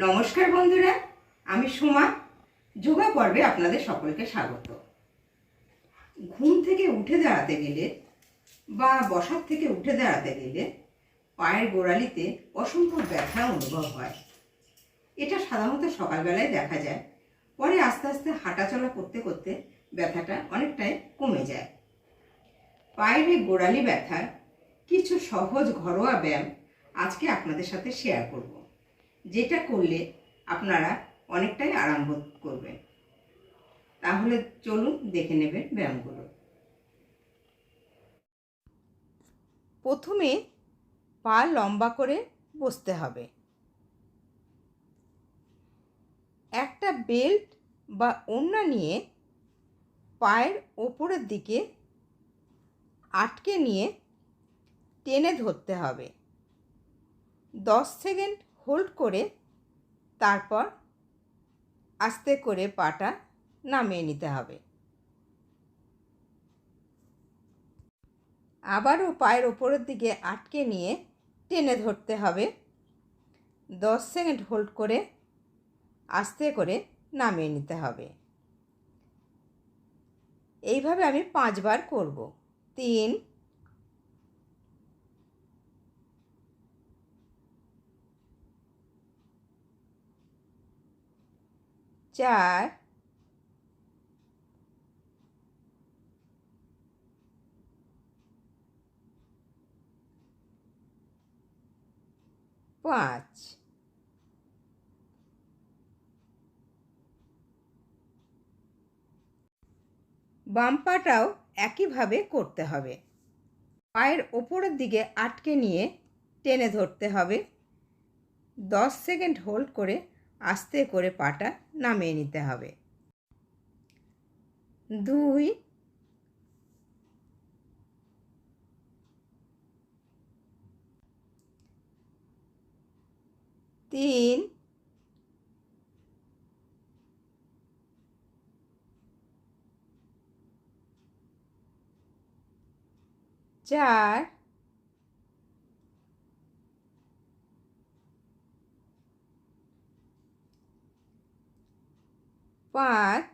নমস্কার বন্ধুরা, আমি সোমা। যোগা পর্বে আপনাদের সকলকে স্বাগত। ঘুম থেকে উঠে দাঁড়াতে গেলে বা বসার থেকে উঠে দাঁড়াতে গেলে পায়ের গোড়ালিতে অসম্ভব ব্যথা অনুভব হয়। এটা সাধারণত সকালবেলায় দেখা যায়। পরে আস্তে আস্তে হাঁটাচলা করতে করতে ব্যথাটা অনেকটাই কমে যায়। পায়ের এই গোড়ালি ব্যথার কিছু সহজ ঘরোয়া ব্যায়াম আজকে আপনাদের সাথে শেয়ার করব। যেটা করলে আপনারা অনেকটাই আরাম বোধ করবেন। তাহলে চলুন দেখে নেবেন ব্যায়ামগুলো। প্রথমে পা লম্বা করে বসতে হবে। একটা বেল্ট বা ওড়না নিয়ে পায়ের ওপরের দিকে আটকে নিয়ে টেনে ধরতে হবে। দশ সেকেন্ড হোল্ড করে তারপর আস্তে করে পাটা নামিয়ে নিতে হবে। আবারও পায়ের ওপরের দিকে আটকে নিয়ে টেনে ধরতে হবে। দশ সেকেন্ড হোল্ড করে আস্তে করে নামিয়ে নিতে হবে। এইভাবে আমি পাঁচবার করব। তিন চার পাঁচ। বাম পাটাও একইভাবে করতে হবে। পায়ের ওপরের দিকে আটকে নিয়ে টেনে ধরতে হবে। দশ সেকেন্ড হোল্ড করে আস্তে করে পাটা নামিয়ে নিতে হবে। দুই তিন চার পাঁচ,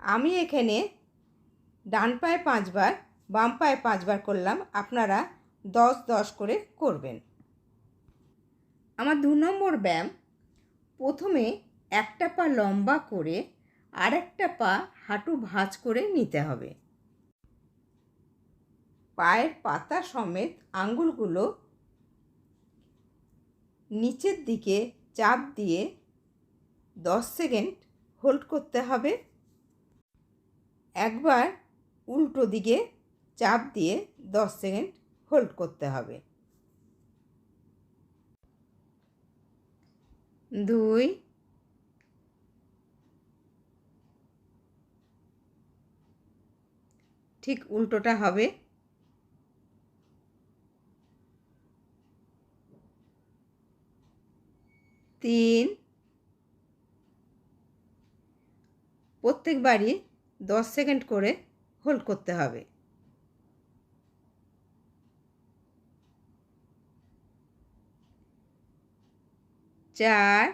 আমি এখানে ডান পায়ে পাঁচবার, বাম পায়ে পাঁচবার করলাম, আপনারা দশ দশ করে করবেন। আমার দু নম্বর ব্যায়াম, প্রথমে একটা পা লম্বা করে আরেকটা পা হাঁটু ভাঁজ করে নিতে হবে। পায়ের পাতা সমেত আঙ্গুলগুলো নিচের দিকে চাপ দিয়ে দশ সেকেন্ড হোল্ড করতে হবে। একবার উল্টো দিকে চাপ দিয়ে দশ সেকেন্ড হোল্ড করতে হবে। দুই, ঠিক উল্টোটা হবে। তিন প্রত্যেকবারই দশ সেকেন্ড করে হোল্ড করতে হবে। চার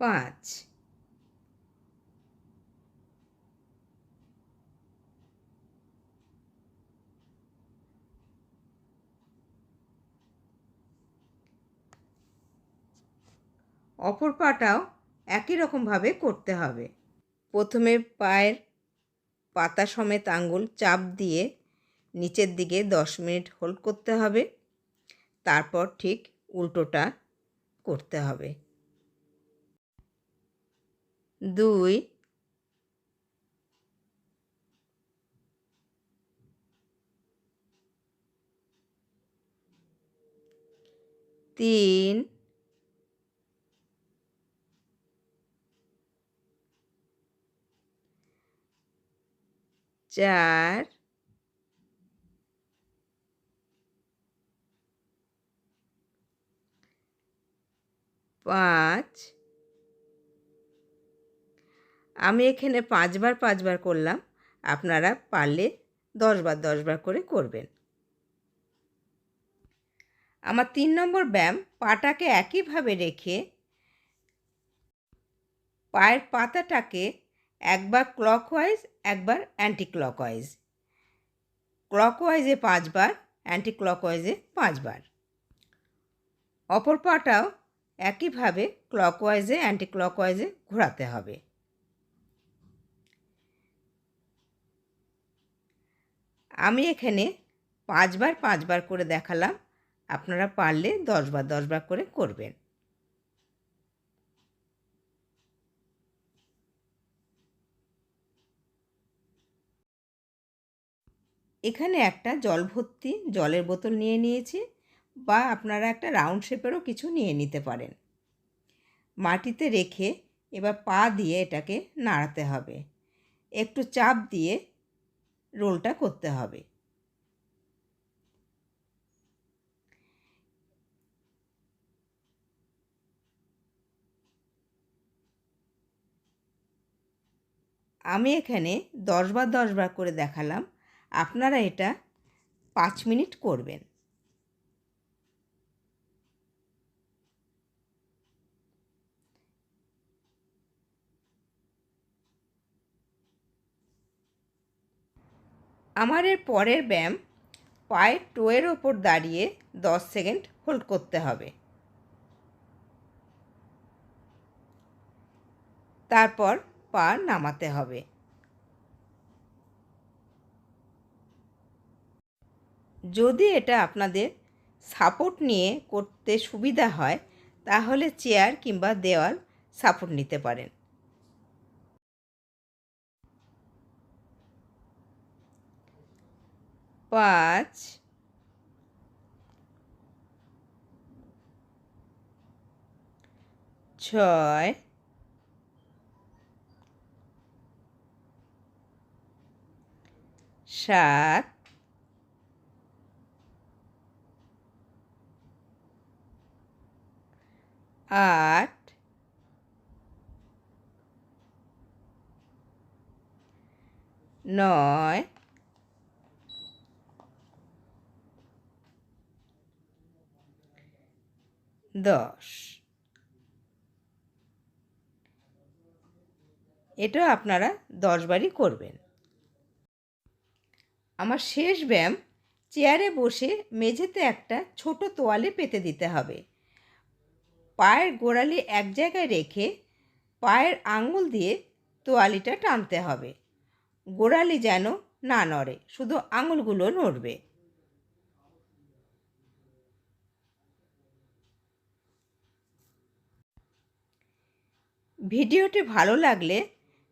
পাঁচ অপর পাটাও একই রকমভাবে করতে হবে। প্রথমে পায়ের পাতা সমেত আঙ্গুল চাপ দিয়ে নিচের দিকে দশ মিনিট হোল্ড করতে হবে। তারপর ঠিক উল্টোটা করতে হবে। দুই তিন চার পাঁচ, আমি এখানে পাঁচবার পাঁচবার করলাম, আপনারা পারলে দশবার দশবার করে করবেন। আমার তিন নম্বর ব্যায়াম, পাটাকে একইভাবে রেখে পায়ের পাতাটাকে একবার ক্লকওয়াইজ একবার অ্যান্টি ক্লকওয়াইজ ক্লকওয়াইজে পাঁচবার অ্যান্টি ক্লকওয়াইজে পাঁচবার। অপর পাটাও একইভাবে ক্লকওয়াইজে অ্যান্টি ক্লকওয়াইজে ঘোরাতে হবে। আমি এখানে পাঁচবার পাঁচবার করে দেখালাম। আপনারা পারলে দশবার দশবার করে করবেন। এখানে একটা জল ভর্তি জলের বোতল নিয়ে নিয়েছি বা আপনারা একটা রাউন্ড শেপেরও কিছু নিয়ে নিতে পারেন। মাটিতে রেখে এবার পা দিয়ে এটাকে নাড়াতে হবে। একটু চাপ দিয়ে রোলটা করতে হবে। আমি এখানে দশবার দশবার করে দেখালাম আপনারা এটা পাঁচ মিনিট করবেন। আমার এর পরের ব্যায়াম পায়ের টোয়ের ওপর দাঁড়িয়ে দশ সেকেন্ড হোল্ড করতে হবে। তারপর পা নামাতে হবে। যদি এটা আপনাদের সাপোর্ট নিয়ে করতে সুবিধা হয়, তাহলে চেয়ার কিংবা দেওয়াল সাপোর্ট নিতে পারেন। পাঁচ, ছয়, সাত আট, নয়, দশ। এটা আপনারা দশবারই করবেন। আমার শেষ ব্যায়াম, চেয়ারে বসে মেঝেতে একটা ছোট তোয়ালে পেতে দিতে হবে। পায়ের গোড়ালি এক জায়গায় রেখে পায়ের আঙুল দিয়ে তোয়ালিটা টানতে হবে। গোড়ালি যেন না নড়ে, শুধু আঙুলগুলো নড়বে। ভিডিওটি ভালো লাগলে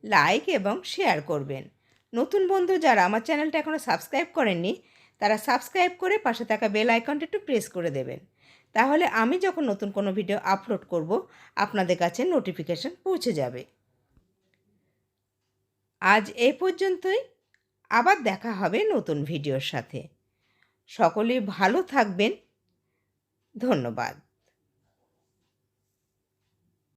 লাইক এবং শেয়ার করবেন। নতুন বন্ধু যারা আমার চ্যানেলটা এখনও সাবস্ক্রাইব করেননি, তারা সাবস্ক্রাইব করে পাশে থাকা বেল আইকনটা একটু প্রেস করে দেবেন। তাহলে আমি যখন নতুন কোনো ভিডিও আপলোড করব, আপনাদের কাছে নোটিফিকেশান পৌঁছে যাবে। আজ এই পর্যন্তই। আবার দেখা হবে নতুন ভিডিওর সাথে। সকলেই ভালো থাকবেন। ধন্যবাদ।